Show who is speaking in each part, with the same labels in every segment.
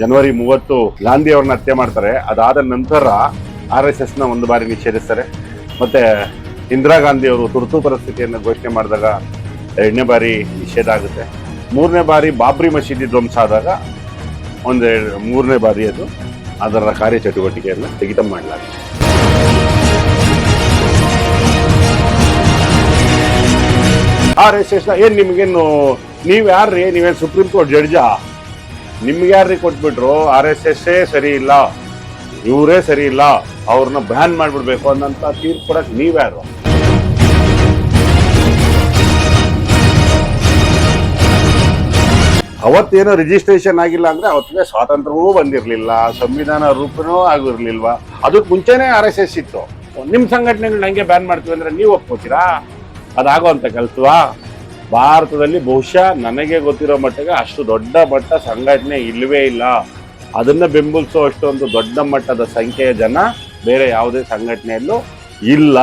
Speaker 1: ಜನವರಿ ಮೂವತ್ತು ಗಾಂಧಿ ಅವ್ರನ್ನ ಹತ್ಯೆ ಮಾಡ್ತಾರೆ. ಅದಾದ ನಂತರ ಆರ್ ಎಸ್ ಎಸ್ನ ಒಂದು ಬಾರಿ ನಿಷೇಧಿಸ್ತಾರೆ. ಮತ್ತೆ ಇಂದಿರಾ ಗಾಂಧಿ ಅವರು ತುರ್ತು ಪರಿಸ್ಥಿತಿಯನ್ನು ಘೋಷಣೆ ಮಾಡಿದಾಗ ಎರಡನೇ ಬಾರಿ ನಿಷೇಧ ಆಗುತ್ತೆ. ಮೂರನೇ ಬಾರಿ ಬಾಬ್ರಿ ಮಸೀದಿ ಧ್ವಂಸ ಆದಾಗ ಒಂದು ಮೂರನೇ ಬಾರಿ ಅದು ಅದರ ಕಾರ್ಯಚಟುವಟಿಕೆಯನ್ನು ಸ್ಥಗಿತ ಮಾಡಲಾಗಿದೆ. ಆರ್ ಎಸ್ ಎಸ್ ಏನ್ ನಿಮ್ಗೇನು ನೀವು ಯಾರ್ರಿ ನೀವೇನು ಸುಪ್ರೀಂ ಕೋರ್ಟ್ ಜಡ್ಜಾ ನಿಮ್ಗೆ ಯಾರಿಗೆ ಕೊಟ್ಬಿಟ್ರು? ಆರ್ ಎಸ್ ಎಸ್ ಸರಿ ಇಲ್ಲ. ಇವರೇ ಸರಿ ಇಲ್ಲ. ಅವ್ರನ್ನ ಬ್ಯಾನ್ ಮಾಡ್ಬಿಡ್ಬೇಕು ಅನ್ನಂತ ತೀರ್ಪು ಕೊಡಕ್ ನೀವ್ಯಾರು ಅವತ್ತೇನೋ ರಿಜಿಸ್ಟ್ರೇಷನ್ ಆಗಿಲ್ಲ ಅಂದ್ರೆ ಅವತ್ತಿಗೆ ಸ್ವಾತಂತ್ರ್ಯವೂ ಬಂದಿರಲಿಲ್ಲ, ಸಂವಿಧಾನ ರೂಪನೂ ಆಗಿರ್ಲಿಲ್ವಾ? ಅದಕ್ಕೆ ಮುಂಚೆನೆ ಆರ್ ಎಸ್ ಎಸ್ ಇತ್ತು. ನಿಮ್ಮ ಸಂಘಟನೆಗಳು ಹಂಗೆ ಬ್ಯಾನ್ ಮಾಡ್ತೀವಿ ಅಂದ್ರೆ ನೀವು ಒಪ್ಕೋತೀರಾ? ಅಂತ ಕೆಲ್ಸವಾ ಭಾರತದಲ್ಲಿ ಬಹುಶಃ ನನಗೆ ಗೊತ್ತಿರೋ ಮಟ್ಟಿಗೆ ಅಷ್ಟು ದೊಡ್ಡ ಮಟ್ಟ ಸಂಘಟನೆ ಇಲ್ಲವೇ ಇಲ್ಲ. ಅದನ್ನು ಬೆಂಬಲಿಸೋ ಅಷ್ಟೊಂದು ದೊಡ್ಡ ಮಟ್ಟದ ಸಂಖ್ಯೆಯ ಜನ ಬೇರೆ ಯಾವುದೇ ಸಂಘಟನೆಯಲ್ಲೂ ಇಲ್ಲ.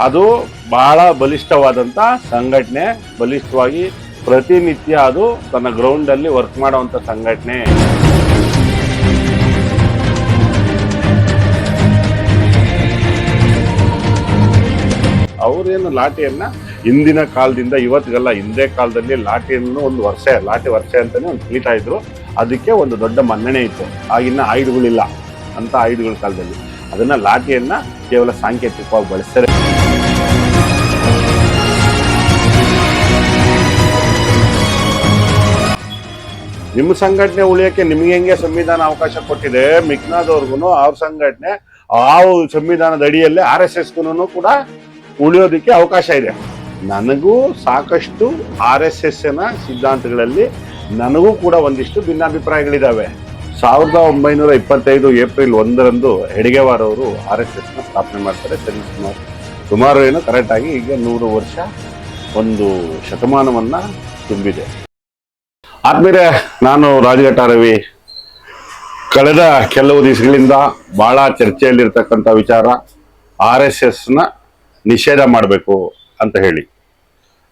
Speaker 1: ಅದು ಬಹಳ ಬಲಿಷ್ಠವಾದಂಥ ಸಂಘಟನೆ. ಬಲಿಷ್ಠವಾಗಿ ಪ್ರತಿನಿತ್ಯ ಅದು ತನ್ನ ಗ್ರೌಂಡಲ್ಲಿ ವರ್ಕ್ ಮಾಡುವಂಥ ಸಂಘಟನೆ. ಅವರೇನು ಲಾಠಿಯನ್ನ ಹಿಂದಿನ ಕಾಲದಿಂದ ಇವತ್ತಿಗೆಲ್ಲ ಹಿಂದೆ ಕಾಲದಲ್ಲಿ ಲಾಠಿಯನ್ನು ಒಂದು ವರ್ಷ, ಲಾಠಿ ವರ್ಷ ಅಂತಲೇ ಒಂದು ಕಲಿತಾ ಇದ್ರು. ಅದಕ್ಕೆ ಒಂದು ದೊಡ್ಡ ಮನ್ನಣೆ ಇತ್ತು. ಆಗಿನ ಆಯುಧಗಳಿಲ್ಲ ಅಂತ ಆಯುಧಗಳ ಕಾಲದಲ್ಲಿ. ಅದನ್ನ ಲಾಠಿಯನ್ನ ಕೇವಲ ಸಾಂಕೇತಿಕವಾಗಿ ಬಳಸ್ತಾರೆ. ನಿಮ್ಮ ಸಂಘಟನೆ ಉಳಿಯಕ್ಕೆ ನಿಮ್ಗೆ ಹೆಂಗೆ ಸಂವಿಧಾನ ಅವಕಾಶ ಕೊಟ್ಟಿದೆ? ಮಿಕ್ನಾದವ್ರಿಗೂ ಅವ್ರ ಸಂಘಟನೆ, ಆ ಸಂವಿಧಾನದ ಅಡಿಯಲ್ಲೇ ಆರ್ ಎಸ್ ಎಸ್ಗೂ ಕೂಡ ಉಳಿಯೋದಕ್ಕೆ ಅವಕಾಶ ಇದೆ. ನನಗೂ ಸಾಕಷ್ಟು ಆರ್ ಎಸ್ ಎಸ್ನ ಸಿದ್ಧಾಂತಗಳಲ್ಲಿ ನನಗೂ ಕೂಡ ಒಂದಿಷ್ಟು ಭಿನ್ನಾಭಿಪ್ರಾಯಗಳಿದ್ದಾವೆ ಸಾವಿರದ ಒಂಬೈನೂರ ಇಪ್ಪತ್ತೈದು ಏಪ್ರಿಲ್ ಒಂದರಂದು ಹೆಡ್ಗೆವಾರ್ ಅವರು ಆರ್ ಎಸ್ ಎಸ್ನ ಸ್ಥಾಪನೆ ಮಾಡ್ತಾರೆ. ಸರಿ, ಸುಮಾರು ಸುಮಾರು ಏನು ಕರೆಕ್ಟ್ ಆಗಿ ಈಗ ನೂರು ವರ್ಷ ಒಂದು ಶತಮಾನವನ್ನ ತುಂಬಿದೆ. ಆದ್ಮೇಲೆ ನಾನು ರಾಜಘಟ್ಟ ರವಿ ಕಳೆದ ಕೆಲವು ದಿವಸಗಳಿಂದ ಬಹಳ ಚರ್ಚೆಯಲ್ಲಿರ್ತಕ್ಕಂಥ ವಿಚಾರ ಆರ್ ಎಸ್ ಎಸ್ನ ನಿಷೇಧ ಮಾಡಬೇಕು ಅಂತ ಹೇಳಿ.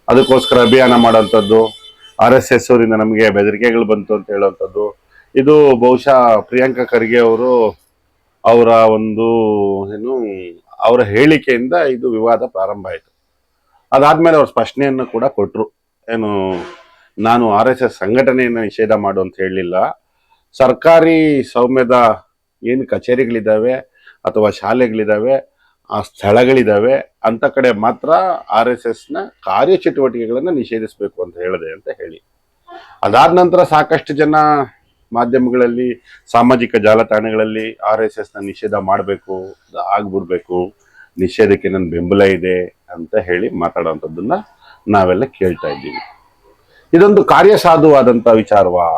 Speaker 1: ಅದಕ್ಕೋಸ್ಕರ ಅಭಿಯಾನ ಮಾಡುವಂಥದ್ದು, ಆರ್ ಎಸ್ ಎಸ್ ಅವರಿಂದ ನಮಗೆ ಬೆದರಿಕೆಗಳು ಬಂತು ಅಂತ ಹೇಳುವಂಥದ್ದು. ಇದು ಬಹುಶಃ ಪ್ರಿಯಾಂಕಾ ಖರ್ಗೆ ಅವರು ಅವರ ಒಂದು ಏನು, ಅವರ ಹೇಳಿಕೆಯಿಂದ ಇದು ವಿವಾದ ಪ್ರಾರಂಭ ಆಯಿತು. ಅದಾದಮೇಲೆ ಅವರು ಸ್ಪಷ್ಟನೆಯನ್ನು ಕೂಡ ಕೊಟ್ಟರು ಏನು, ನಾನು ಆರ್ ಎಸ್ ಎಸ್ ಸಂಘಟನೆಯನ್ನು ನಿಷೇಧ ಮಾಡು ಅಂತ ಹೇಳಲಿಲ್ಲ. ಸರ್ಕಾರಿ ಸೌಮ್ಯದ ಏನು ಕಚೇರಿಗಳಿದ್ದಾವೆ ಅಥವಾ ಶಾಲೆಗಳಿದ್ದಾವೆ ಆ ಸ್ಥಳಗಳಿದ್ದಾವೆ ಅಂತ ಕಡೆ ಮಾತ್ರ ಆರ್ ಎಸ್ ಎಸ್ನ ಕಾರ್ಯಚಟುವಟಿಕೆಗಳನ್ನು ನಿಷೇಧಿಸಬೇಕು ಅಂತ ಹೇಳಿದೆ ಅಂತ ಹೇಳಿ. ಅದಾದ ನಂತರ ಸಾಕಷ್ಟು ಜನ ಮಾಧ್ಯಮಗಳಲ್ಲಿ, ಸಾಮಾಜಿಕ ಜಾಲತಾಣಗಳಲ್ಲಿ ಆರ್ ಎಸ್ ಎಸ್ನ ನಿಷೇಧ ಮಾಡಬೇಕು ಆಗ್ಬಿಡ್ಬೇಕು, ನಿಷೇಧಕ್ಕೆ ನನ್ನ ಬೆಂಬಲ ಇದೆ ಅಂತ ಹೇಳಿ ಮಾತಾಡುವಂಥದ್ದನ್ನ ನಾವೆಲ್ಲ ಕೇಳ್ತಾ ಇದ್ದೀವಿ. ಇದೊಂದು ಕಾರ್ಯಸಾಧುವಾದಂತ ವಿಚಾರವಾ?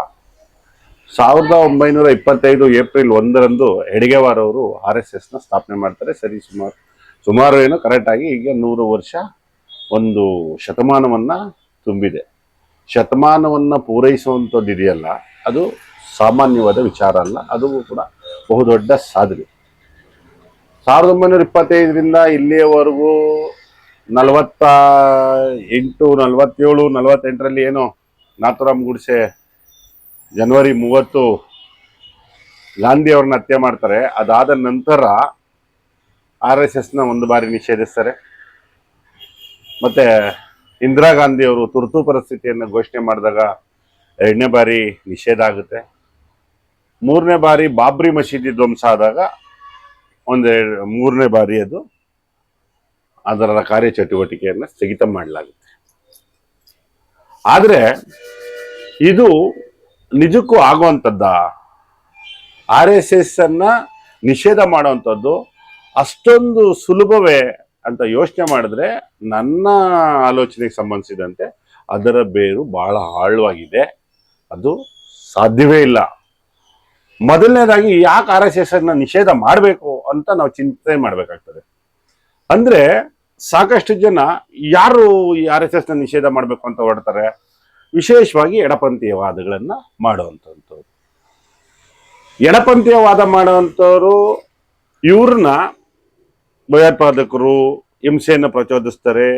Speaker 1: ಸಾವಿರದ ಒಂಬೈನೂರ ಇಪ್ಪತ್ತೈದು ಏಪ್ರಿಲ್ ಒಂದರಂದು ಹೆಡ್ಗೆವಾರ್ ಅವರು ಆರ್ ಎಸ್ ಎಸ್ನ ಸ್ಥಾಪನೆ ಮಾಡ್ತಾರೆ. ಸರಿ, ಸುಮಾರು ಸುಮಾರು ಏನು ಕರೆಕ್ಟ್ ಆಗಿ ಈಗ ನೂರು ವರ್ಷ ಒಂದು ಶತಮಾನವನ್ನ ತುಂಬಿದೆ. ಶತಮಾನವನ್ನ ಪೂರೈಸುವಂಥದ್ದು ಇದೆಯಲ್ಲ, ಅದು ಸಾಮಾನ್ಯವಾದ ವಿಚಾರ ಅಲ್ಲ, ಅದು ಕೂಡ ಬಹುದೊಡ್ಡ ಸಾಧನೆ. ಸಾವಿರದ ಒಂಬೈನೂರ ಇಪ್ಪತ್ತೈದರಿಂದ ಇಲ್ಲಿಯವರೆಗೂ ನಲವತ್ತ ಎಂಟು, ನಲವತ್ತೇಳು, ನಲವತ್ತೆಂಟರಲ್ಲಿ ಏನೋ ನಾಥುರಾಮ್ ಗುಡ್ಸೆ ಜನವರಿ ಮೂವತ್ತು ಗಾಂಧಿ ಅವ್ರನ್ನ ಹತ್ಯೆ ಮಾಡ್ತಾರೆ. ಅದಾದ ನಂತರ ಆರ್ ಎಸ್ ಎಸ್ನ ಒಂದು ಬಾರಿ ನಿಷೇಧಿಸ್ತಾರೆ. ಮತ್ತೆ ಇಂದಿರಾ ಗಾಂಧಿ ಅವರು ತುರ್ತು ಪರಿಸ್ಥಿತಿಯನ್ನು ಘೋಷಣೆ ಮಾಡಿದಾಗ ಎರಡನೇ ಬಾರಿ ನಿಷೇಧ ಆಗುತ್ತೆ. ಮೂರನೇ ಬಾರಿ ಬಾಬ್ರಿ ಮಸೀದಿ ಧ್ವಂಸ ಆದಾಗ ಒಂದೆರಡು ಮೂರನೇ ಬಾರಿ ಅದು ಅದರ ಕಾರ್ಯಚಟುವಟಿಕೆಯನ್ನು ಸ್ಥಗಿತ ಮಾಡಲಾಗುತ್ತೆ. ಆದರೆ ಇದು ನಿಜಕ್ಕೂ ಆಗುವಂಥದ್ದ? ಆರ್ ಎಸ್ ಎಸ್ ಅನ್ನ ನಿಷೇಧ ಮಾಡುವಂಥದ್ದು ಅಷ್ಟೊಂದು ಸುಲಭವೇ ಅಂತ ಯೋಚನೆ ಮಾಡಿದ್ರೆ ನನ್ನ ಆಲೋಚನೆಗೆ ಸಂಬಂಧಿಸಿದಂತೆ ಅದರ ಬೇರು ಬಹಳ ಆಳವಾಗಿದೆ. ಅದು ಸಾಧ್ಯವೇ ಇಲ್ಲ. ಮೊದಲನೇದಾಗಿ ಯಾಕೆ ಆರ್ ಎಸ್ ಎಸ್ ಅನ್ನ ನಿಷೇಧ ಮಾಡಬೇಕು ಅಂತ ನಾವು ಚಿಂತನೆ ಮಾಡಬೇಕಾಗ್ತದೆ. ಅಂದ್ರೆ ಸಾಕಷ್ಟು ಜನ ಯಾರು ಈ ಆರ್ ಎಸ್ ಎಸ್ನ ನಿಷೇಧ ಮಾಡಬೇಕು ಅಂತ ಹೊರಡ್ತಾರೆ? ವಿಶೇಷವಾಗಿ ಎಡಪಂಥೀಯವಾದಗಳನ್ನು ಮಾಡುವಂಥವ್ರು ಎಡಪಂಥೀಯ ವಾದ ಮಾಡುವಂಥವ್ರು ಇವ್ರನ್ನ ಭಯೋತ್ಪಾದಕರು, ಹಿಂಸೆಯನ್ನು ಪ್ರಚೋದಿಸ್ತಾರೆ,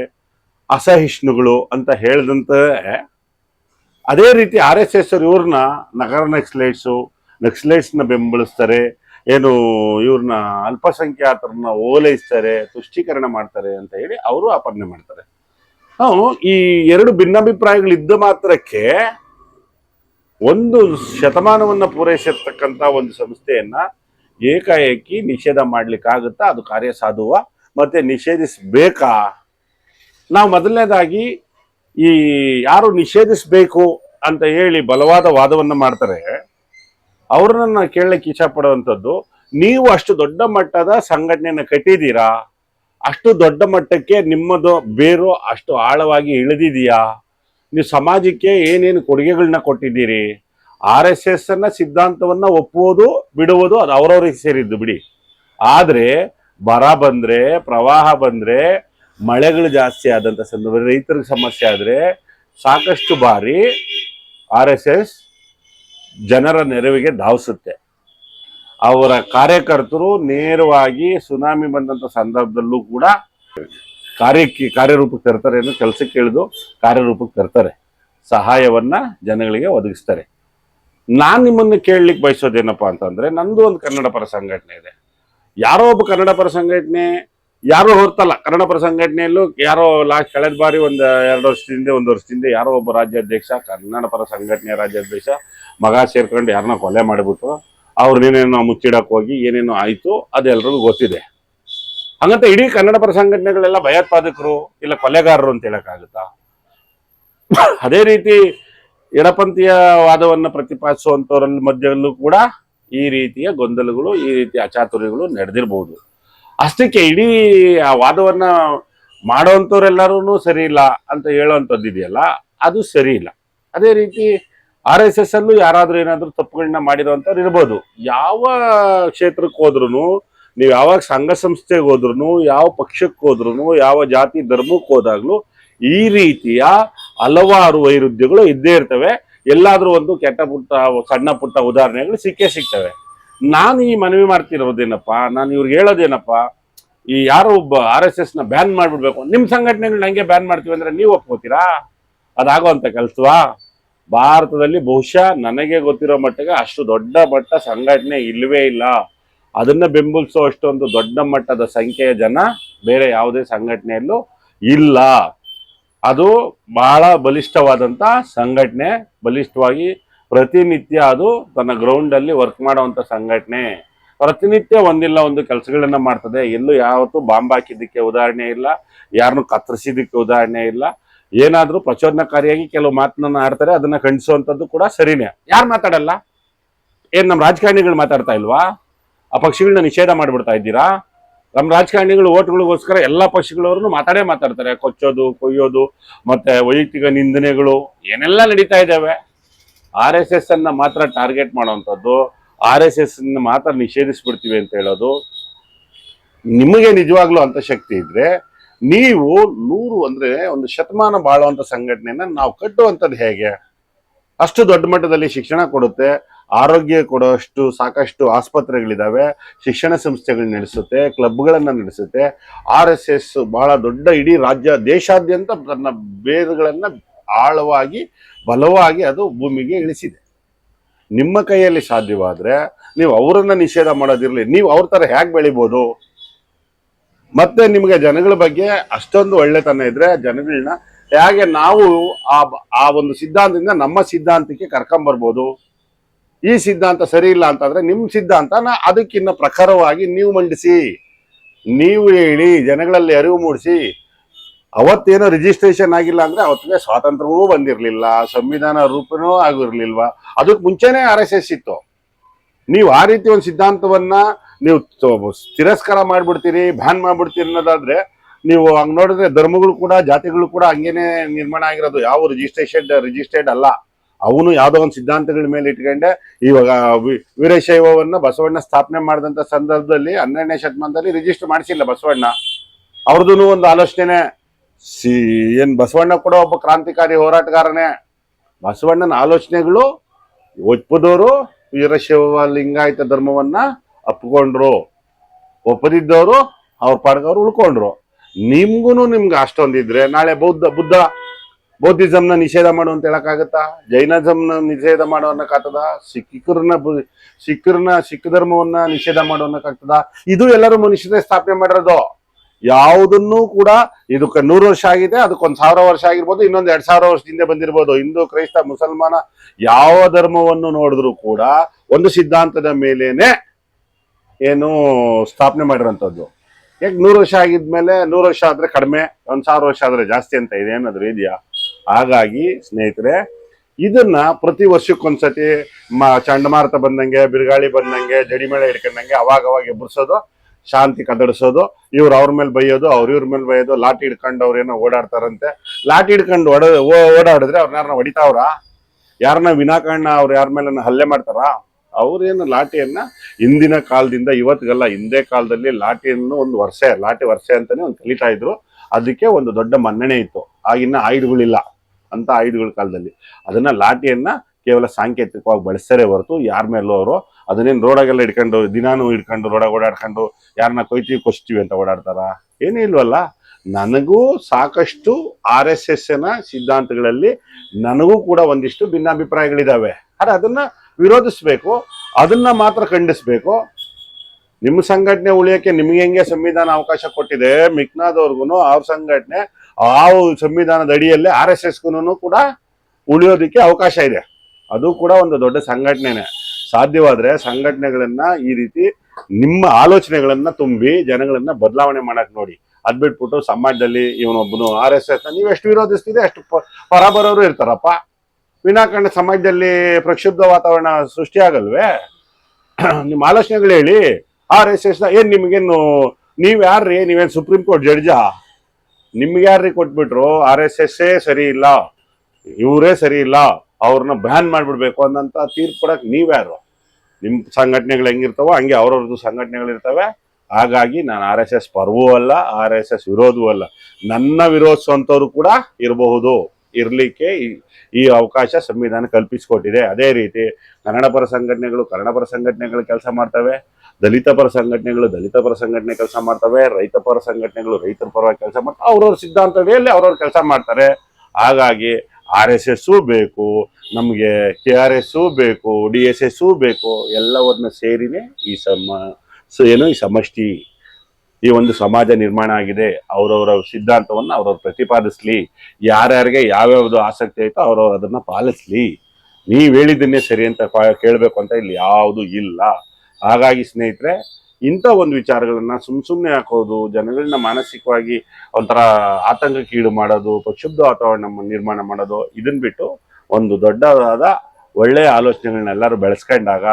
Speaker 1: ಅಸಹಿಷ್ಣುಗಳು ಅಂತ ಹೇಳಿದಂತೆ ಅದೇ ರೀತಿ ಆರ್ ಎಸ್ ಎಸ್ ಇವ್ರನ್ನ ನಗರ ನಕ್ಸಲೈಟ್ಸು ನಕ್ಸಲೈಟ್ಸ್ನ ಬೆಂಬಲಿಸ್ತಾರೆ. ಏನು ಇವ್ರನ್ನ ಅಲ್ಪಸಂಖ್ಯಾತರನ್ನ ಓಲೈಸ್ತಾರೆ, ತುಷ್ಟೀಕರಣ ಮಾಡ್ತಾರೆ ಅಂತ ಹೇಳಿ ಅವರು ಅಪರ್ಣೆ ಮಾಡ್ತಾರೆ. ನಾವು ಈ ಎರಡು ಭಿನ್ನಾಭಿಪ್ರಾಯಗಳಿದ್ದ ಮಾತ್ರಕ್ಕೆ ಒಂದು ಶತಮಾನವನ್ನ ಪೂರೈಸಿರ್ತಕ್ಕಂಥ ಒಂದು ಸಂಸ್ಥೆಯನ್ನ ಏಕಾಏಕಿ ನಿಷೇಧ ಮಾಡ್ಲಿಕ್ಕಾಗುತ್ತಾ? ಅದು ಕಾರ್ಯಸಾಧುವ ಮತ್ತೆ ನಿಷೇಧಿಸಬೇಕಾ? ನಾವು ಮೊದಲನೇದಾಗಿ ಈ ಯಾರು ನಿಷೇಧಿಸಬೇಕು ಅಂತ ಹೇಳಿ ಬಲವಾದ ವಾದವನ್ನು ಮಾಡ್ತಾರೆ. ಅವ್ರನ್ನ ಕೇಳಲಿಕ್ಕೆ ಇಷ್ಟಪಡುವಂಥದ್ದು ನೀವು ಅಷ್ಟು ದೊಡ್ಡ ಮಟ್ಟದ ಸಂಘಟನೆಯನ್ನು ಕಟ್ಟಿದ್ದೀರಾ? ಅಷ್ಟು ದೊಡ್ಡ ಮಟ್ಟಕ್ಕೆ ನಿಮ್ಮದು ಬೇರು ಅಷ್ಟು ಆಳವಾಗಿ ಇಳಿದಿದೆಯಾ? ನೀವು ಸಮಾಜಕ್ಕೆ ಏನೇನು ಕೊಡುಗೆಗಳನ್ನ ಕೊಟ್ಟಿದ್ದೀರಿ? ಆರ್ ಎಸ್ ಎಸ್ ಅನ್ನ ಸಿದ್ಧಾಂತವನ್ನ ಒಪ್ಪುವುದು, ಬಿಡುವುದು ಅದು ಅವರವ್ರಿಗೆ ಸೇರಿದ್ದು ಬಿಡಿ. ಆದರೆ ಬರ ಬಂದ್ರೆ, ಪ್ರವಾಹ ಬಂದ್ರೆ, ಮಳೆಗಳು ಜಾಸ್ತಿ ಆದಂತ ಸಂದರ್ಭ ರೈತರಿಗೆ ಸಮಸ್ಯೆ ಆದ್ರೆ ಸಾಕಷ್ಟು ಬಾರಿ ಆರ್ ಎಸ್ ಎಸ್ ಜನರ ನೆರವಿಗೆ ಧಾವಿಸುತ್ತೆ. ಅವರ ಕಾರ್ಯಕರ್ತರು ನೇರವಾಗಿ ಸುನಾಮಿ ಬಂದಂತ ಸಂದರ್ಭದಲ್ಲೂ ಕೂಡ ಕಾರ್ಯಕ್ಕೆ ಕಾರ್ಯರೂಪಕ್ಕೆ ತರ್ತಾರೆ ಅನ್ನೋ ಕೆಲಸಕ್ಕೆ ಇಳಿದು ಕಾರ್ಯರೂಪಕ್ಕೆ ತರ್ತಾರೆ. ಸಹಾಯವನ್ನ ಜನಗಳಿಗೆ ಒದಗಿಸ್ತಾರೆ. ನಾನು ನಿಮ್ಮನ್ನು ಕೇಳಲಿಕ್ಕೆ ಬಯಸೋದೇನಪ್ಪ ಅಂತಂದ್ರೆ, ನಂದು ಒಂದು ಕನ್ನಡ ಪರ ಸಂಘಟನೆ ಇದೆ. ಯಾರೋ ಒಬ್ಬ ಕನ್ನಡ ಪರ ಸಂಘಟನೆ, ಯಾರೋ ಹೊರತಲ್ಲ, ಕನ್ನಡ ಪರ ಸಂಘಟನೆಯಲ್ಲೂ ಯಾರೋ ಲಾಸ್ಟ್ ಕಳೆದ ಬಾರಿ ಒಂದು ಎರಡು ವರ್ಷದಿಂದ, ಒಂದು ವರ್ಷದಿಂದ ಯಾರೋ ಒಬ್ಬ ರಾಜ್ಯಾಧ್ಯಕ್ಷ, ಕನ್ನಡ ಪರ ಸಂಘಟನೆಯ ರಾಜ್ಯಾಧ್ಯಕ್ಷ ಮಗ ಸೇರ್ಕೊಂಡು ಯಾರನ್ನ ಕೊಲೆ ಮಾಡಿಬಿಟ್ಟು ಅವ್ರನ್ನೇನೇನೋ ಮುಚ್ಚಿಡಕ್ಕೆ ಹೋಗಿ ಏನೇನೋ ಆಯಿತು ಅದೆಲ್ಲರಿಗೂ ಗೊತ್ತಿದೆ. ಹಂಗಂತ ಇಡೀ ಕನ್ನಡ ಪರ ಸಂಘಟನೆಗಳೆಲ್ಲ ಭಯೋತ್ಪಾದಕರು ಇಲ್ಲ ಕೊಲೆಗಾರರು ಅಂತ ಹೇಳೋಕ್ಕಾಗುತ್ತಾ? ಅದೇ ರೀತಿ ಎಡಪಂಥೀಯ ವಾದವನ್ನು ಪ್ರತಿಪಾದಿಸುವಂಥವ್ರಲ್ಲಿ ಮಧ್ಯದಲ್ಲೂ ಕೂಡ ಈ ರೀತಿಯ ಗೊಂದಲಗಳು, ಈ ರೀತಿಯ ಅಚಾತುರ್ಯಗಳು ನಡೆದಿರಬಹುದು ಅಷ್ಟಕ್ಕೆ ಇಡೀ ಆ ವಾದವನ್ನ ಮಾಡೋವಂಥವ್ರೆಲ್ಲರೂ ಸರಿ ಇಲ್ಲ ಅಂತ ಹೇಳೋವಂಥದ್ದು ಇದೆಯಲ್ಲ ಅದು ಸರಿ ಇಲ್ಲ. ಅದೇ ರೀತಿ ಆರ್ ಎಸ್ ಎಸ್ ಅಲ್ಲೂ ಯಾರಾದ್ರೂ ಏನಾದ್ರೂ ತಪ್ಪುಗಳನ್ನ ಮಾಡಿರೋಂಥವ್ರು ಇರ್ಬೋದು. ಯಾವ ಕ್ಷೇತ್ರಕ್ಕೆ ಹೋದ್ರು ನೀವು ಯಾವಾಗ ಸಂಘ ಸಂಸ್ಥೆಗೆ ಹೋದ್ರು ಯಾವ ಪಕ್ಷಕ್ಕೆ ಹೋದ್ರು ಯಾವ ಜಾತಿ ಧರ್ಮಕ್ಕೆ ಹೋದಾಗ್ಲೂ ಈ ರೀತಿಯ ಹಲವಾರು ವೈರುಧ್ಯಗಳು ಇದ್ದೇ ಇರ್ತವೆ. ಎಲ್ಲಾದ್ರೂ ಒಂದು ಕೆಟ್ಟ ಪುಟ್ಟ, ಸಣ್ಣ ಪುಟ್ಟ ಉದಾಹರಣೆಗಳು ಸಿಕ್ಕೇ ಸಿಗ್ತವೆ. ನಾನು ಈ ಮನವಿ ಮಾಡ್ತಿರೋದೇನಪ್ಪ, ನಾನು ಇವ್ರಿಗೆ ಹೇಳೋದೇನಪ್ಪ, ಈ ಯಾರೋ ಒಬ್ಬ ಆರ್ ಎಸ್ ಎಸ್ನ ಬ್ಯಾನ್ ಮಾಡ್ಬಿಡ್ಬೇಕು. ನಿಮ್ ಸಂಘಟನೆಗಳು ಹಂಗೆ ಬ್ಯಾನ್ ಮಾಡ್ತೀವಿ ಅಂದ್ರೆ ನೀವು ಒಪ್ಕೋತೀರಾ? ಅಂತ ಕೆಲ್ಸವಾ ಭಾರತದಲ್ಲಿ ಬಹುಶಃ ನನಗೆ ಗೊತ್ತಿರೋ ಮಟ್ಟಿಗೆ ಅಷ್ಟು ದೊಡ್ಡ ಮಟ್ಟ ಸಂಘಟನೆ ಇಲ್ಲವೇ ಇಲ್ಲ. ಅದನ್ನ ಬೆಂಬಲಿಸೋ ಅಷ್ಟೊಂದು ದೊಡ್ಡ ಮಟ್ಟದ ಸಂಖ್ಯೆಯ ಜನ ಬೇರೆ ಯಾವುದೇ ಸಂಘಟನೆಯಲ್ಲೂ ಇಲ್ಲ. ಅದು ಬಹಳ ಬಲಿಷ್ಠವಾದಂತ ಸಂಘಟನೆ. ಬಲಿಷ್ಠವಾಗಿ ಪ್ರತಿನಿತ್ಯ ಅದು ತನ್ನ ಗ್ರೌಂಡ್ ಅಲ್ಲಿ ವರ್ಕ್ ಮಾಡುವಂತ ಸಂಘಟನೆ. ಪ್ರತಿನಿತ್ಯ ಒಂದಿಲ್ಲ ಒಂದು ಕೆಲಸಗಳನ್ನ ಮಾಡ್ತದೆ. ಎಲ್ಲೂ ಯಾವತ್ತೂ ಬಾಂಬ್ ಹಾಕಿದ್ದಕ್ಕೆ ಉದಾಹರಣೆ ಇಲ್ಲ. ಯಾರನ್ನು ಕತ್ತರಿಸಿದ್ದಕ್ಕೆ ಉದಾಹರಣೆ ಇಲ್ಲ. ಏನಾದ್ರೂ ಪ್ರಚೋದನಕಾರಿಯಾಗಿ ಕೆಲವು ಮಾತನ್ನ ಆಡ್ತಾರೆ, ಅದನ್ನ ಖಂಡಿಸುವಂತದ್ದು ಕೂಡ ಸರಿನೇ. ಯಾರು ಮಾತಾಡಲ್ಲ? ಏನ್ ನಮ್ಮ ರಾಜಕಾರಣಿಗಳು ಮಾತಾಡ್ತಾ ಇಲ್ವಾ? ಆ ಪಕ್ಷಗಳನ್ನ ನಿಷೇಧ ಮಾಡಿಬಿಡ್ತಾ ಇದ್ದೀರಾ? ನಮ್ಮ ರಾಜಕಾರಣಿಗಳು ಓಟ್ಗಳಿಗೋಸ್ಕರ ಎಲ್ಲಾ ಪಕ್ಷಗಳವ್ರನ್ನು ಮಾತಾಡೇ ಮಾತಾಡ್ತಾರೆ. ಕೊಚ್ಚೋದು, ಕೊಯ್ಯೋದು, ಮತ್ತೆ ವೈಯಕ್ತಿಕ ನಿಂದನೆಗಳು, ಏನೆಲ್ಲ ನಡೀತಾ ಇದ್ದಾವೆ? ಆರ್ ಎಸ್ ಎಸ್ ಅನ್ನ ಮಾತ್ರ ಟಾರ್ಗೆಟ್ ಮಾಡುವಂಥದ್ದು, ಆರ್ ಎಸ್ ಎಸ್ ಮಾತ್ರ ನಿಷೇಧಿಸ್ಬಿಡ್ತೀವಿ ಅಂತ ಹೇಳೋದು. ನಿಮಗೆ ನಿಜವಾಗ್ಲೂ ಅಂತ ಶಕ್ತಿ ಇದ್ರೆ ನೀವು ನೂರು ಅಂದ್ರೆ ಒಂದು ಶತಮಾನ ಬಾಳುವಂತ ಸಂಘಟನೆಯನ್ನ ನಾವು ಕಟ್ಟುವಂಥದ್ದು ಹೇಗೆ? ಅಷ್ಟು ದೊಡ್ಡ ಮಟ್ಟದಲ್ಲಿ ಶಿಕ್ಷಣ ಕೊಡುತ್ತೆ, ಆರೋಗ್ಯ ಕೊಡೋಷ್ಟು ಸಾಕಷ್ಟು ಆಸ್ಪತ್ರೆಗಳಿದಾವೆ, ಶಿಕ್ಷಣ ಸಂಸ್ಥೆಗಳು ನಡೆಸುತ್ತೆ, ಕ್ಲಬ್ಗಳನ್ನು ನಡೆಸುತ್ತೆ. ಆರ್ ಎಸ್ ಎಸ್ ಬಹಳ ದೊಡ್ಡ ಇಡೀ ರಾಜ್ಯ, ದೇಶಾದ್ಯಂತ ತನ್ನ ಬೇರುಗಳನ್ನು ಆಳವಾಗಿ, ಬಲವಾಗಿ ಅದು ಭೂಮಿಗೆ ಇಳಿಸಿದೆ. ನಿಮ್ಮ ಕೈಯಲ್ಲಿ ಸಾಧ್ಯವಾದ್ರೆ ನೀವು ಅವರನ್ನ ನಿಷೇಧ ಮಾಡೋದಿರಲಿ, ನೀವು ಅವ್ರ ಥರ ಹೇಗೆ ಬೆಳಿಬೋದು? ಮತ್ತೆ ನಿಮ್ಗೆ ಜನಗಳ ಬಗ್ಗೆ ಅಷ್ಟೊಂದು ಒಳ್ಳೆತನ ಇದ್ರೆ ಜನಗಳನ್ನ ಹೇಗೆ ನಾವು ಆ ಆ ಒಂದು ಸಿದ್ಧಾಂತದಿಂದ ನಮ್ಮ ಸಿದ್ಧಾಂತಕ್ಕೆ ಕರ್ಕೊಂಬರ್ಬೋದು ಈ ಸಿದ್ಧಾಂತ ಸರಿ ಇಲ್ಲ ಅಂತಂದ್ರೆ ನಿಮ್ ಸಿದ್ಧಾಂತನ ಅದಕ್ಕಿನ್ನ ಪ್ರಖರವಾಗಿ ನೀವು ಮಂಡಿಸಿ. ನೀವು ಹೇಳಿ, ಜನಗಳಲ್ಲಿ ಅರಿವು ಮೂಡಿಸಿ. ಅವತ್ತೇನೋ ರಿಜಿಸ್ಟ್ರೇಷನ್ ಆಗಿಲ್ಲ ಅಂದ್ರೆ ಅವತ್ತಿಗೆ ಸ್ವಾತಂತ್ರ್ಯವೂ ಬಂದಿರಲಿಲ್ಲ, ಸಂವಿಧಾನ ರೂಪನೂ ಆಗಿರ್ಲಿಲ್ವಾ? ಅದಕ್ಕೆ ಮುಂಚೆನೆ ಆರ್ ಎಸ್ ಎಸ್ ಇತ್ತು. ನೀವು ಆ ರೀತಿ ಒಂದು ಸಿದ್ಧಾಂತವನ್ನ ನೀವು ತಿರಸ್ಕಾರ ಮಾಡ್ಬಿಡ್ತೀರಿ, ಬ್ಯಾನ್ ಮಾಡ್ಬಿಡ್ತೀರಿ ಅನ್ನೋದಾದ್ರೆ, ನೀವು ಹಂಗ್ ನೋಡಿದ್ರೆ ಧರ್ಮಗಳು ಕೂಡ, ಜಾತಿಗಳು ಕೂಡ ಹಂಗೇನೆ ನಿರ್ಮಾಣ ಆಗಿರೋದು. ಯಾವ ರಿಜಿಸ್ಟ್ರೇಷನ್ ರಿಜಿಸ್ಟರ್ಡ್ ಅಲ್ಲ. ಅವನು ಯಾವುದೋ ಒಂದು ಸಿದ್ಧಾಂತಗಳ ಮೇಲೆ ಇಟ್ಕೊಂಡೆ, ಇವಾಗ ವೀರಶೈವವನ್ನು ಬಸವಣ್ಣ ಸ್ಥಾಪನೆ ಮಾಡಿದಂತ ಸಂದರ್ಭದಲ್ಲಿ ಹನ್ನೆರಡನೇ ಶತಮಾನದಲ್ಲಿ ರಿಜಿಸ್ಟರ್ ಮಾಡಿಸಿಲ್ಲ ಬಸವಣ್ಣ. ಅವ್ರದ್ದು ಒಂದು ಆಲೋಚನೆ ಸಿ, ಏನ್ ಬಸವಣ್ಣ ಕೂಡ ಒಬ್ಬ ಕ್ರಾಂತಿಕಾರಿ ಹೋರಾಟಗಾರನೇ. ಬಸವಣ್ಣನ ಆಲೋಚನೆಗಳು ಒಪ್ಪದವರು ವೀರಶೈವ ಲಿಂಗಾಯತ ಧರ್ಮವನ್ನ ಅಪ್ಕೊಂಡ್ರು, ಒಪ್ಪದಿದ್ದವರು, ಅವ್ರ ಪಾಡ್ಗವ್ರು ಉಳ್ಕೊಂಡ್ರು. ನಿಮ್ಗೂನು ನಿಮ್ಗೆ ಅಷ್ಟೊಂದಿದ್ರೆ ನಾಳೆ ಬೌದ್ಧ, ಬುದ್ಧ, ಬೌದ್ಧಿಸಂನ ನಿಷೇಧ ಮಾಡು ಅಂತ ಹೇಳಕ್ಕಾಗತ್ತಾ? ಜೈನಿಸಂನ ನಿಷೇಧ ಮಾಡೋ ಅನ್ನಕ್ಕಾಗ್ತದ? ಸಿಖ್ಖರನ್ನ ಸಿಖ್ಖರನ್ನ ಸಿಖ್ ಧರ್ಮವನ್ನ ನಿಷೇಧ ಮಾಡು ಅನ್ನಕ್ಕಾಗ್ತದ? ಇದು ಎಲ್ಲರೂ ಮನುಷ್ಯರೇ ಸ್ಥಾಪನೆ ಮಾಡಿರೋದು. ಯಾವುದನ್ನು ಕೂಡ ಇದಕ್ಕೆ ನೂರು ವರ್ಷ ಆಗಿದೆ, ಅದಕ್ಕೊಂದ್ ಸಾವಿರ ವರ್ಷ ಆಗಿರ್ಬೋದು, ಇನ್ನೊಂದು ಎರಡ್ ಸಾವಿರ ವರ್ಷದಿಂದ ಬಂದಿರ್ಬೋದು. ಹಿಂದೂ, ಕ್ರೈಸ್ತ, ಮುಸಲ್ಮಾನ ಯಾವ ಧರ್ಮವನ್ನು ನೋಡಿದ್ರು ಕೂಡ ಒಂದು ಸಿದ್ಧಾಂತದ ಮೇಲೇನೆ ಏನು ಸ್ಥಾಪನೆ ಮಾಡಿರೋಂಥದ್ದು ಯಾಕೆ ನೂರು ವರ್ಷ ಆಗಿದ್ಮೇಲೆ ನೂರು ವರ್ಷ ಆದರೆ ಕಡಿಮೆ, ಒಂದು ಸಾವಿರ ವರ್ಷ ಆದರೆ ಜಾಸ್ತಿ ಅಂತ ಇದೆ ಏನಾದ್ರು ಇದೆಯಾ? ಹಾಗಾಗಿ ಸ್ನೇಹಿತರೆ, ಇದನ್ನ ಪ್ರತಿ ವರ್ಷಕ್ಕೊಂದ್ಸತಿ ಮ, ಚಂಡಮಾರುತ ಬಂದಂಗೆ, ಬಿರುಗಾಳಿ ಬಂದಂಗೆ, ಜಡಿಮೇಳೆ ಹಿಡ್ಕೊಂಡಂಗೆ ಅವಾಗ ಅವಾಗ ಎಬ್ಬರಿಸೋದು ಶಾಂತಿ ಕದಡಿಸೋದು, ಇವ್ರು ಅವ್ರ ಮೇಲೆ ಬೈಯೋದು, ಅವ್ರ ಇವ್ರ ಮೇಲೆ ಬೈಯೋದು ಲಾಟಿ ಹಿಡ್ಕೊಂಡು ಅವ್ರೇನೋ ಓಡಾಡ್ತಾರಂತೆ. ಲಾಟಿ ಹಿಡ್ಕೊಂಡು ಓಡ ಓಡಾಡಿದ್ರೆ ಅವ್ರನ್ನ ಹೊಡಿತಾವ್ರ? ಯಾರನ್ನ ವಿನಾಕಾರಣ ಅವ್ರು ಯಾರ ಮೇಲೆ ಹಲ್ಲೆ ಮಾಡ್ತಾರ? ಅವ್ರೇನು ಲಾಠಿಯನ್ನ ಹಿಂದಿನ ಕಾಲದಿಂದ ಇವತ್ತಿಗಲ್ಲ ಹಿಂದೆ ಕಾಲದಲ್ಲಿ ಲಾಠಿಯನ್ನು ಒಂದು ವರ್ಷ, ಲಾಠಿ ವರ್ಷ ಅಂತಾನೆ ಒಂದು ಕಲಿತಾ ಇದ್ರು. ಅದಕ್ಕೆ ಒಂದು ದೊಡ್ಡ ಮನ್ನಣೆ ಇತ್ತು. ಆಗಿನ ಆಯುಧಗಳಿಲ್ಲ ಅಂತ ಆಯುಧಗಳ ಕಾಲದಲ್ಲಿ. ಅದನ್ನ ಲಾಠಿಯನ್ನ ಕೇವಲ ಸಾಂಕೇತಿಕವಾಗಿ ಬಳಸ್ತಾರೆ ಹೊರತು ಯಾರ ಮೇಲೂ ಅವರು ಅದನ್ನೇನು ರೋಡಾಗೆಲ್ಲ ಹಿಡ್ಕೊಂಡು ದಿನಾನು ಹಿಡ್ಕೊಂಡು ರೋಡಾಗ ಓಡಾಡ್ಕೊಂಡು ಯಾರನ್ನ ಕೊಯ್ತೀವಿ, ಕೊಚ್ತೀವಿ ಅಂತ ಓಡಾಡ್ತಾರ? ಏನೂ ಇಲ್ವಲ್ಲ. ನನಗೂ ಸಾಕಷ್ಟು ಆರ್ ಎಸ್ ಎಸ್ನ ಸಿದ್ಧಾಂತಗಳಲ್ಲಿ ನನಗೂ ಕೂಡ ಒಂದಿಷ್ಟು ಭಿನ್ನಾಭಿಪ್ರಾಯಗಳಿದ್ದಾವೆ ಆದ್ರೆ ಅದನ್ನ ವಿರೋಧಿಸ್ಬೇಕು, ಅದನ್ನ ಮಾತ್ರ ಖಂಡಿಸ್ಬೇಕು. ನಿಮ್ಮ ಸಂಘಟನೆ ಉಳಿಯಕ್ಕೆ ನಿಮ್ಗೆ ಹೆಂಗೆ ಸಂವಿಧಾನ ಅವಕಾಶ ಕೊಟ್ಟಿದೆ ಮಿಕ್ನಾದವ್ರಿಗೂ ಅವ್ರ ಸಂಘಟನೆ ಆ ಸಂವಿಧಾನದ ಅಡಿಯಲ್ಲಿ ಆರ್ ಎಸ್ ಕೂಡ ಉಳಿಯೋದಕ್ಕೆ ಅವಕಾಶ ಇದೆ. ಅದು ಕೂಡ ಒಂದು ದೊಡ್ಡ ಸಂಘಟನೆನೆ. ಸಾಧ್ಯವಾದ್ರೆ ಸಂಘಟನೆಗಳನ್ನ ಈ ರೀತಿ ನಿಮ್ಮ ಆಲೋಚನೆಗಳನ್ನ ತುಂಬಿ ಜನಗಳನ್ನ ಬದಲಾವಣೆ ಮಾಡಕ್ ನೋಡಿ. ಅದ್ ಬಿಟ್ಬಿಟ್ಟು ಸಮಾಜದಲ್ಲಿ ಇವನೊಬ್ಬನು ಆರ್ ಎಸ್ ಎಸ್ ನೀವು ಎಷ್ಟು ವಿರೋಧಿಸ್ತಿದೆ ಅಷ್ಟು ಪ- ಪರ ಬರೋರು ಇರ್ತಾರಪ್ಪ. ವಿನಾಕಾರಣ ಸಮಾಜದಲ್ಲಿ ಪ್ರಕ್ಷುಬ್ಧ ವಾತಾವರಣ ಸೃಷ್ಟಿಯಾಗಲ್ವೇ? ನಿಮ್ಮ ಆಲೋಚನೆಗಳು ಹೇಳಿ. ಆರ್ ಎಸ್ ಎಸ್ ಏನ್ ನಿಮ್ಗೇನು, ನೀವ್ ಯಾರ್ರಿ? ನೀವೇನು ಸುಪ್ರೀಂ ಕೋರ್ಟ್ ಜಡ್ಜಾ? ನಿಮ್ಗೆ ಯಾರ್ರಿ ಕೊಟ್ಬಿಟ್ರು? ಆರ್ ಎಸ್ ಎಸ್ ಸರಿ ಇಲ್ಲ. ಇವರೇ ಸರಿ ಇಲ್ಲ. ಅವ್ರನ್ನ ಬ್ಯಾನ್ ಮಾಡಿಬಿಡ್ಬೇಕು ಅನ್ನಂತ ತೀರ್ಪು ಕೊಡಕ್ ನೀವ್ಯಾರು ನಿಮ್ಮ ಸಂಘಟನೆಗಳು ಹೆಂಗಿರ್ತಾವೋ ಹಂಗೆ ಅವ್ರವ್ರದ್ದು ಸಂಘಟನೆಗಳು ಇರ್ತವೆ ಹಾಗಾಗಿ ನಾನು ಆರ್ ಎಸ್ ಎಸ್ ಪರ್ವೂ ಅಲ್ಲ ಆರ್ ಎಸ್ ಎಸ್ ವಿರೋಧವೂ ಅಲ್ಲ. ನನ್ನ ವಿರೋಧಿಸುವಂತವ್ರು ಕೂಡ ಇರಬಹುದು. ಇರ್ಲಿಕ್ಕೆ ಈ- ಅವಕಾಶ ಸಂವಿಧಾನ ಕಲ್ಪಿಸಿಕೊಟ್ಟಿದೆ. ಅದೇ ರೀತಿ ಕನ್ನಡ ಪರ ಸಂಘಟನೆಗಳು ಕನ್ನಡ ಪರ ಸಂಘಟನೆಗಳು ಕೆಲಸ ಮಾಡ್ತವೆ, ದಲಿತ ಪರ ಸಂಘಟನೆಗಳು ದಲಿತ ಪರ ಸಂಘಟನೆ ಕೆಲಸ ಮಾಡ್ತವೆ, ರೈತ ಪರ ಸಂಘಟನೆಗಳು ರೈತರ ಪರವಾಗಿ ಕೆಲಸ ಮಾಡ್ತವೆ. ಅವ್ರವ್ರ ಸಿದ್ಧಾಂತದಲ್ಲಿ ಅವ್ರವ್ರ ಕೆಲಸ ಮಾಡ್ತಾರೆ. ಹಾಗಾಗಿ ಆರ್ ಎಸ್ ಎಸ್ಸು ಬೇಕು, ನಮಗೆ ಕೆ ಆರ್ ಎಸ್ಸು ಬೇಕು, ಡಿ ಎಸ್ ಎಸ್ಸು ಬೇಕು, ಎಲ್ಲವನ್ನ ಸೇರಿನೇ ಈ ಸಮ ಸ- ಏನು ಈ ಸಮಷ್ಟಿ ಈ ಒಂದು ಸಮಾಜ ನಿರ್ಮಾಣ ಆಗಿದೆ, ಅವರವರ ಸಿದ್ಧಾಂತವನ್ನು ಅವ್ರವ್ರು ಪ್ರತಿಪಾದಿಸ್ಲಿ, ಯಾರ್ಯಾರಿಗೆ ಯಾವ್ಯಾವ್ದು ಆಸಕ್ತಿ ಆಯಿತೋ ಅವ್ರವ್ರು ಅದನ್ನ ಪಾಲಿಸ್ಲಿ. ನೀವು ಹೇಳಿದ್ದನ್ನೇ ಸರಿ ಅಂತ ಕೇಳಬೇಕು ಅಂತ ಇಲ್ಲಿ ಯಾವುದು ಇಲ್ಲ. ಹಾಗಾಗಿ ಸ್ನೇಹಿತರೆ, ಇಂಥ ಒಂದು ವಿಚಾರಗಳನ್ನ ಸುಮ್ ಸುಮ್ಮನೆ ಹಾಕೋದು ಜನಗಳನ್ನ ಮಾನಸಿಕವಾಗಿ ಒಂಥರ ಆತಂಕಕ್ಕೀಡು ಮಾಡೋದು ಪ್ರಕ್ಷುಬ್ಧ ವಾತಾವರಣ ನಿರ್ಮಾಣ ಮಾಡೋದು ಇದನ್ನು ಬಿಟ್ಟು ಒಂದು ದೊಡ್ಡದಾದ ಒಳ್ಳೆಯ ಆಲೋಚನೆಗಳನ್ನ ಎಲ್ಲರೂ ಬೆಳೆಸ್ಕೊಂಡಾಗ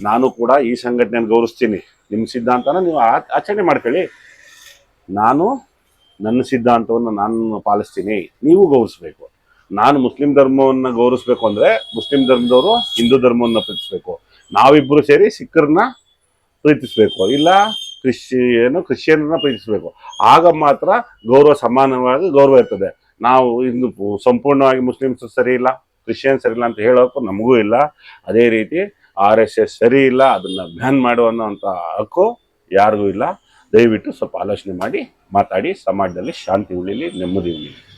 Speaker 1: ನಾನು ಕೂಡ ಈ ಸಂಘಟನೆಯನ್ನು ಗೌರವಿಸ್ತೀನಿ. ನಿಮ್ಮ ಸಿದ್ಧಾಂತನ ನೀವು ಆಚರಣೆ ಮಾಡ್ಕೊಳ್ಳಿ. ನಾನು ನನ್ನ ಸಿದ್ಧಾಂತವನ್ನು ನಾನು ಪಾಲಿಸ್ತೀನಿ. ನೀವು ಗೌರವಿಸ್ಬೇಕು. ನಾನು ಮುಸ್ಲಿಂ ಧರ್ಮವನ್ನು ಗೌರವಿಸ್ಬೇಕು ಅಂದರೆ ಮುಸ್ಲಿಂ ಧರ್ಮದವರು ಹಿಂದೂ ಧರ್ಮವನ್ನು ಪ್ರೀತಿಸ್ಬೇಕು. ನಾವಿಬ್ಬರು ಸೇರಿ ಸಿಖ್ಖರನ್ನ ಪ್ರೀತಿಸ್ಬೇಕು. ಇಲ್ಲ ಕ್ರಿಶ್ಚಿಯನ್ನು ಕ್ರಿಶ್ಚಿಯನ್ನನ್ನ ಪ್ರೀತಿಸಬೇಕು. ಆಗ ಮಾತ್ರ ಗೌರವ ಸಮಾನವಾಗಿ ಗೌರವ ಇರ್ತದೆ. ನಾವು ಇಂದು ಸಂಪೂರ್ಣವಾಗಿ ಮುಸ್ಲಿಮ್ಸ್ ಸರಿ ಇಲ್ಲ ಕ್ರಿಶ್ಚಿಯನ್ ಸರಿ ಇಲ್ಲ ಅಂತ ಹೇಳೋಕ್ಕೂ ನಮಗೂ ಇಲ್ಲ. ಅದೇ ರೀತಿ ಆರ್ ಎಸ್ ಎಸ್ ಸರಿ ಇಲ್ಲ, ಅದನ್ನ ಬ್ಯಾನ್ ಮಾಡು ಅನ್ನೋಂಥ ಹಕ್ಕು ಯಾರಿಗೂ ಇಲ್ಲ. ದಯವಿಟ್ಟು ಸ್ವಲ್ಪ ಆಲೋಚನೆ ಮಾಡಿ, ಮಾತಾಡಿ, ಸಮಾಜದಲ್ಲಿ ಶಾಂತಿ ಉಳಿಲಿ, ನೆಮ್ಮದಿ ಉಳಿಲಿ.